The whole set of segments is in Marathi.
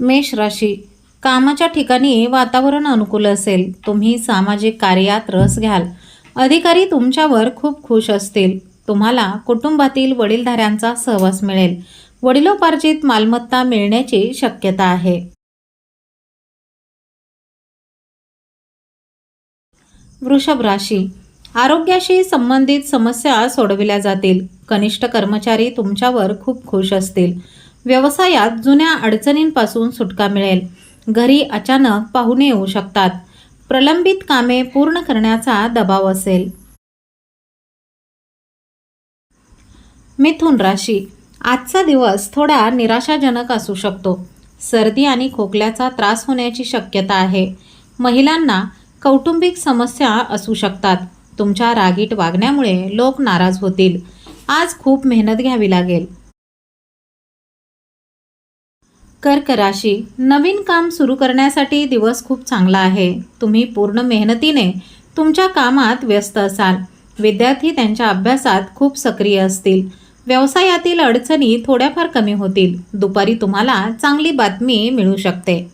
मेष राशी. कामाच्या ठिकाणी वातावरण अनुकूल असेल. तुम्ही सामाजिक कार्यात रस घ्याल. अधिकारी तुमच्यावर खूप खुश असतील. तुम्हाला कुटुंबातील वडीलधाऱ्यांचा सहवास मिळेल. वडिलोपार्जित मालमत्ता मिळण्याची शक्यता आहे. वृषभ राशी. आरोग्याशी संबंधित समस्या सोडविल्या जातील. कनिष्ठ कर्मचारी तुमच्यावर खूप खुश असतील. व्यवसायात जुन्या अडचणींपासून सुटका मिळेल. घरी अचानक पाहुणे येऊ शकतात. प्रलंबित कामे पूर्ण करण्याचा दबाव असेल. मिथुन राशी. आजचा दिवस थोडा निराशाजनक असू शकतो. सर्दी आणि खोकल्याचा त्रास होण्याची शक्यता आहे. महिलांना कौटुंबिक समस्या असू शकतात. तुमच्या रागीट वागण्यामुळे लोक नाराज होतील. आज खूप मेहनत घ्यावी लागेल. कर्क राशी नवीन काम सुरू करण्यासाठी दिवस खूप चांगला आहे. तुम्ही पूर्ण मेहनतीने तुमच्या कामात व्यस्त असाल. विद्यार्थी त्यांच्या अभ्यासात खूप सक्रिय असतील. व्यवसायातील अडचणी थोड्याफार कमी होतील. दुपारी तुम्हाला चांगली बातमी मिळू शकते.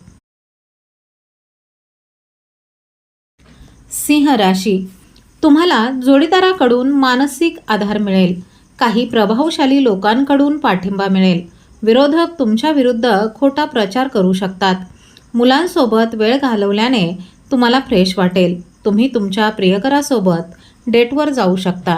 सिंह राशी. तुम्हाला जोडीदाराकडून मानसिक आधार मिळेल. काही प्रभावशाली लोकांकडून पाठिंबा मिळेल. विरोधक तुमच्या विरुद्ध खोटा प्रचार करू शकतात. मुलांसोबत वेळ घालवल्याने तुम्हाला फ्रेश वाटेल. तुम्ही तुमच्या प्रियकरासोबत डेटवर जाऊ शकता.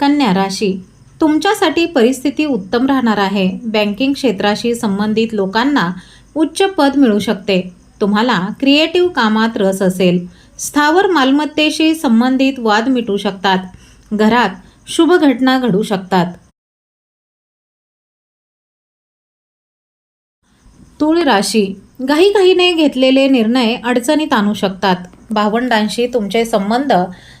कन्या राशी. तुमच्यासाठी परिस्थिती उत्तम राहणार आहे. बँकिंग क्षेत्राशी संबंधित लोकांना उच्च पद मिळू शकते. तुम्हाला क्रिएटिव्ह कामात रस असेल. स्थावर मालमत्तेशी संबंधित वाद मिटू शकतात. घरात शुभ घटना घडू शकतात. तुळ राशी. घाईघाईने घेतलेले निर्णय अडचणीत आणू शकतात. भावंडांशी तुमचे संबंध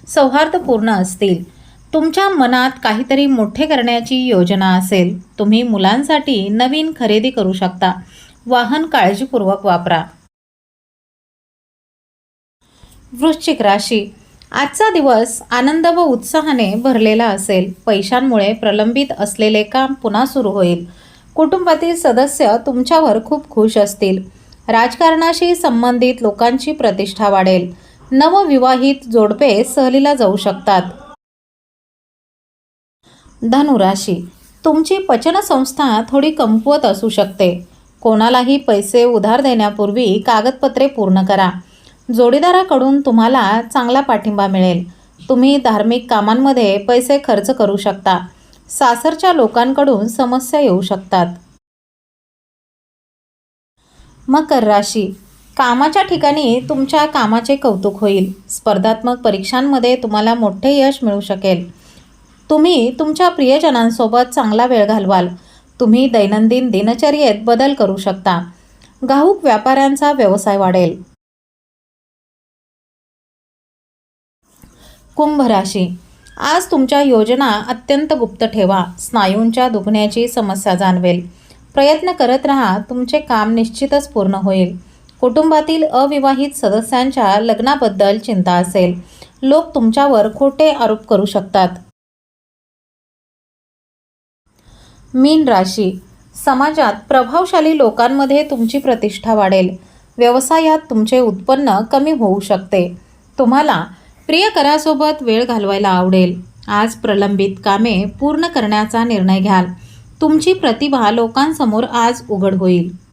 सौहार्दपूर्ण असतील. तुमच्या मनात काहीतरी मोठे करण्याची योजना असेल. तुम्ही मुलांसाठी नवीन खरेदी करू शकता. वाहन काळजीपूर्वक वापरा. वृश्चिक राशी. आजचा दिवस आनंद व उत्साहाने भरलेला असेल. पैशांमुळे प्रलंबित असलेले काम पुन्हा सुरू होईल. कुटुंबातील सदस्य तुमच्यावर खूप खुश असतील. राजकारणाशी संबंधित लोकांची प्रतिष्ठा वाढेल. नवविवाहित जोडपे सहलीला जाऊ शकतात. धनुराशी. तुमची पचनसंस्था थोडी कमकुवत असू शकते. कोणालाही पैसे उधार देण्यापूर्वी कागदपत्रे पूर्ण करा. जोडीदाराकडून तुम्हाला चांगला पाठिंबा मिळेल. तुम्ही धार्मिक कामांमध्ये पैसे खर्च करू शकता. सासरच्या लोकांकडून समस्या येऊ शकतात. मकर राशी. कामाच्या ठिकाणी तुमच्या कामाचे कौतुक होईल. स्पर्धात्मक परीक्षांमध्ये तुम्हाला मोठे यश मिळू शकेल. तुम्ही तुमच्या प्रियजनांसोबत चांगला वेळ घालवाल. तुम्ही दैनंदिन दिनचर्येत बदल करू शकता. घाऊक व्यापाऱ्यांचा व्यवसाय वाढेल. कुंभ राशी. आज तुमच्या योजना अत्यंत गुप्त ठेवा. स्नायूंच्या दुखण्याची समस्या जाणवेल. प्रयत्न करत राहा तुमचे काम निश्चितच पूर्ण होईल. कुटुंबातील अविवाहित सदस्यांच्या लग्नाबद्दल चिंता असेल. लोक तुमच्यावर खोटे आरोप करू शकतात. मीन राशी. समाजात प्रभावशाली लोकांमध्ये तुमची प्रतिष्ठा वाढेल. व्यवसायात तुमचे उत्पन्न कमी होऊ शकते. तुम्हाला प्रियकरासोबत वेळ घालवायला आवडेल. आज प्रलंबित कामे पूर्ण करण्याचा निर्णय घ्याल. तुमची प्रतिभा लोकांसमोर आज उघड होईल.